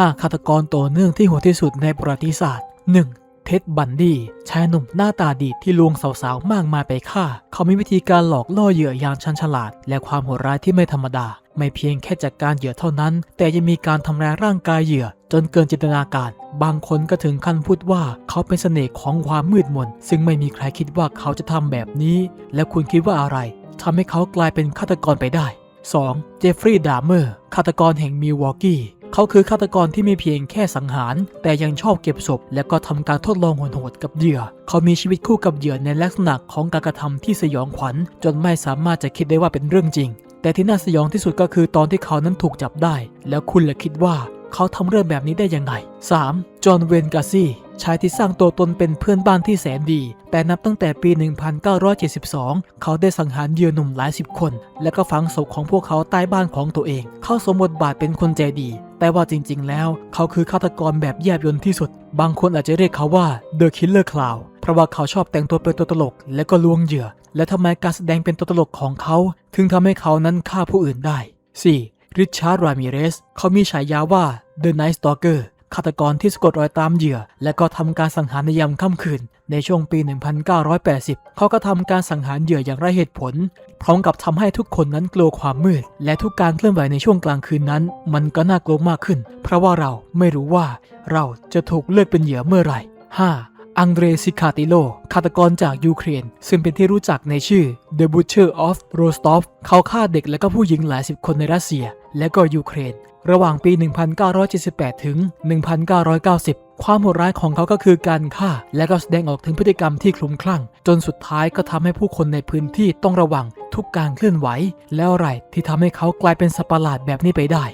5ฆาตกรต่อเนื่องที่โหดที่สุดในประวัติศาสตร์ 1. เท็ดบันดี้ชายหนุ่มหน้าตาดีที่ลวงสาวๆ มากมายไปฆ่า เขามีวิธีการหลอกล่อเหยื่ออย่างชันฉลาด และความโหดร้ายที่ไม่ธรรมดา ไม่เพียงแค่จัดการเหยื่อเท่านั้น แต่ยังมีการทำร้ายร่างกายเหยื่อ จนเกินจินตนาการ บางคนก็ถึงขั้นพูดว่าเขาเป็นเสน่ห์ของความมืดมน ซึ่งไม่มีใครคิดว่าเขาจะทำแบบนี้ และคุณคิดว่าอะไรทำให้เขากลายเป็นฆาตกรไปได้ 2. เจฟฟรีย์ดาเมอร์ฆาตกรแห่งมิลวอกกี้ เขาคือฆาตกรที่ม่เพียงแค่สังหาร แต่ยังชอบเก็บศพ และก็ทำการทดลองโหดๆกับเหยื่อ เขามีชีวิตคู่กับเหยื่อในลักษณะของการกระทำที่สยองขวัญ จนไม่สามารถจะคิดได้ว่าเป็นเรื่องจริง แต่ที่น่าสยองที่สุดก็คือตอนที่เขานั้นถูกจับได้ แล้วคุณล่ะคิดว่าเขาทำเรื่องแบบนี้ได้ยังไง 3. จอห์นเวนกาซี่ชายที่สร้างตัวตนเป็นเพื่อนบ้านที่แสนดี แต่นับตั้งแต่ปี 1972 เขาได้สังหารเหยื่อหนุ่มหลายสิบคน และก็ฝังศพของพวกเขาใต้บ้านของตัวเอง เขาสมบทบาทเป็นคนใจดี แต่ว่าจริง ๆ แล้ว เขาคือฆาตกรแบบแยบยลที่สุด บางคนอาจจะเรียกเขาว่า The Killer Clown เพราะว่าเขาชอบแต่งตัวเป็นตัวตลก และก็ลวงเหยื่อ และทำไมการแสดงเป็นตัวตลกของเขา ถึงทำให้เขานั้นฆ่าผู้อื่นได้ 4. ริชาร์ด รามิเรส เขามีฉายาว่า The Night Stalker ฆาตกรที่สะกดรอยตามเหยื่อ และก็ทำการสังหารในยามค่ำคืน ในช่วงปี 1980 เขาก็ทำการสังหารเหยื่ออย่างไร้เหตุผล พร้อมกับทำให้ทุกคนนั้นกลัวความมืด และทุกการเคลื่อนไหวในช่วงกลางคืนนั้น มันก็น่ากลัวมากขึ้น เพราะว่าเราไม่รู้ว่าเราจะถูกเลือกเป็นเหยื่อเมื่อไหร่ 5. อังเดรซิคาติโล ฆาตกรจากยูเครน ซึ่งเป็นที่รู้จักในชื่อ The Butcher of Rostov เขาฆ่าเด็กและก็ผู้หญิงหลายสิบคนในรัสเซีย และก็ยูเครน ระหว่างปี 1978 ถึง 1990 ความโหดร้ายของเขาก็คือการฆ่า และก็แสดงออกถึงพฤติกรรมที่คลุมคลั่ง จนสุดท้ายก็ทำให้ผู้คนในพื้นที่ต้องระวังทุกการเคลื่อนไหว แล้วอะไรที่ทำให้เขากลายเป็นสัตว์ประหลาดแบบนี้ไปได้